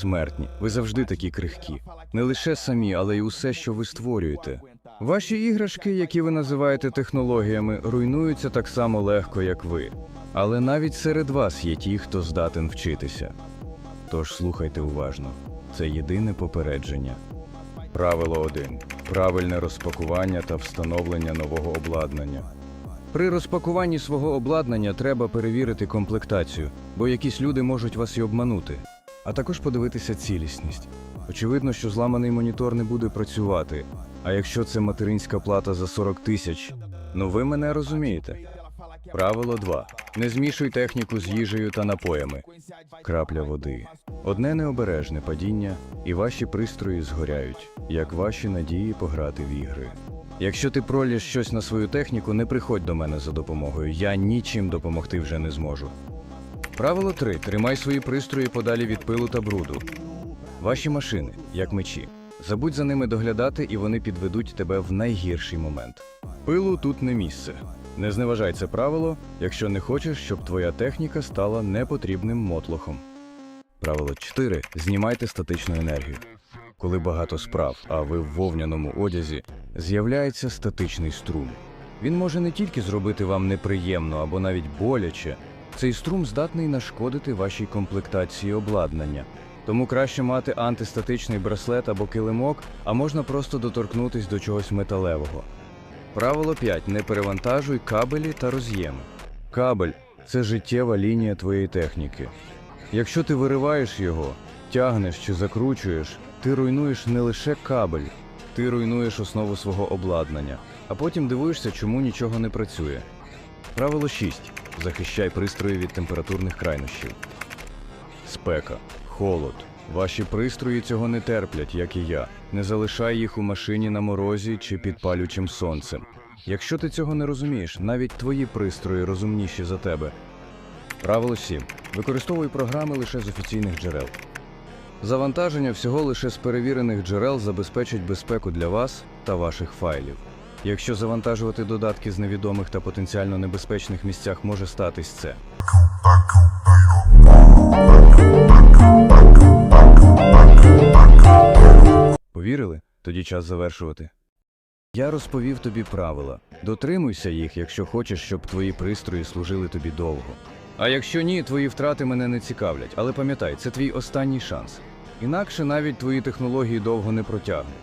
Смертні, ви завжди такі крихкі. Не лише самі, але й усе, що ви створюєте. Ваші іграшки, які ви називаєте технологіями, руйнуються так само легко, як ви. Але навіть серед вас є ті, хто здатен вчитися. Тож слухайте уважно. Це єдине попередження. Правило 1. Правильне розпакування та встановлення нового обладнання. При розпакуванні свого обладнання треба перевірити комплектацію, бо якісь люди можуть вас і обманути. А також подивитися цілісність. Очевидно, що зламаний монітор не буде працювати. А якщо це материнська плата за 40 тисяч, ну ви мене розумієте. Правило 2. Не змішуй техніку з їжею та напоями. Крапля води. Одне необережне падіння, і ваші пристрої згоряють, як ваші надії пограти в ігри. Якщо ти пролєш щось на свою техніку, не приходь до мене за допомогою. Я нічим допомогти вже не зможу. Правило 3. Тримай свої пристрої подалі від пилу та бруду. Ваші машини, як мечі. Забудь за ними доглядати, і вони підведуть тебе в найгірший момент. Пилу тут не місце. Не зневажай це правило, якщо не хочеш, щоб твоя техніка стала непотрібним мотлохом. Правило 4. Знімайте статичну енергію. Коли багато справ, а ви в вовняному одязі, з'являється статичний струм. Він може не тільки зробити вам неприємно або навіть боляче, цей струм здатний нашкодити вашій комплектації обладнання. Тому краще мати антистатичний браслет або килимок, а можна просто доторкнутись до чогось металевого. Правило 5. Не перевантажуй кабелі та роз'єми. Кабель це життєва лінія твоєї техніки. Якщо ти вириваєш його, тягнеш чи закручуєш, ти руйнуєш не лише кабель, ти руйнуєш основу свого обладнання, а потім дивуєшся, чому нічого не працює. Правило 6. Захищай пристрої від температурних крайнощів. Спека, холод. Ваші пристрої цього не терплять, як і я. Не залишай їх у машині на морозі чи під палючим сонцем. Якщо ти цього не розумієш, навіть твої пристрої розумніші за тебе. Правило 7. Використовуй програми лише з офіційних джерел. Завантаження всього лише з перевірених джерел забезпечить безпеку для вас та ваших файлів. Якщо завантажувати додатки з невідомих та потенціально небезпечних місцях може статись це. Повірили? Тоді час завершувати. Я розповів тобі правила. Дотримуйся їх, якщо хочеш, щоб твої пристрої служили тобі довго. А якщо ні, твої втрати мене не цікавлять. Але пам'ятай, це твій останній шанс. Інакше навіть твої технології довго не протягнуть.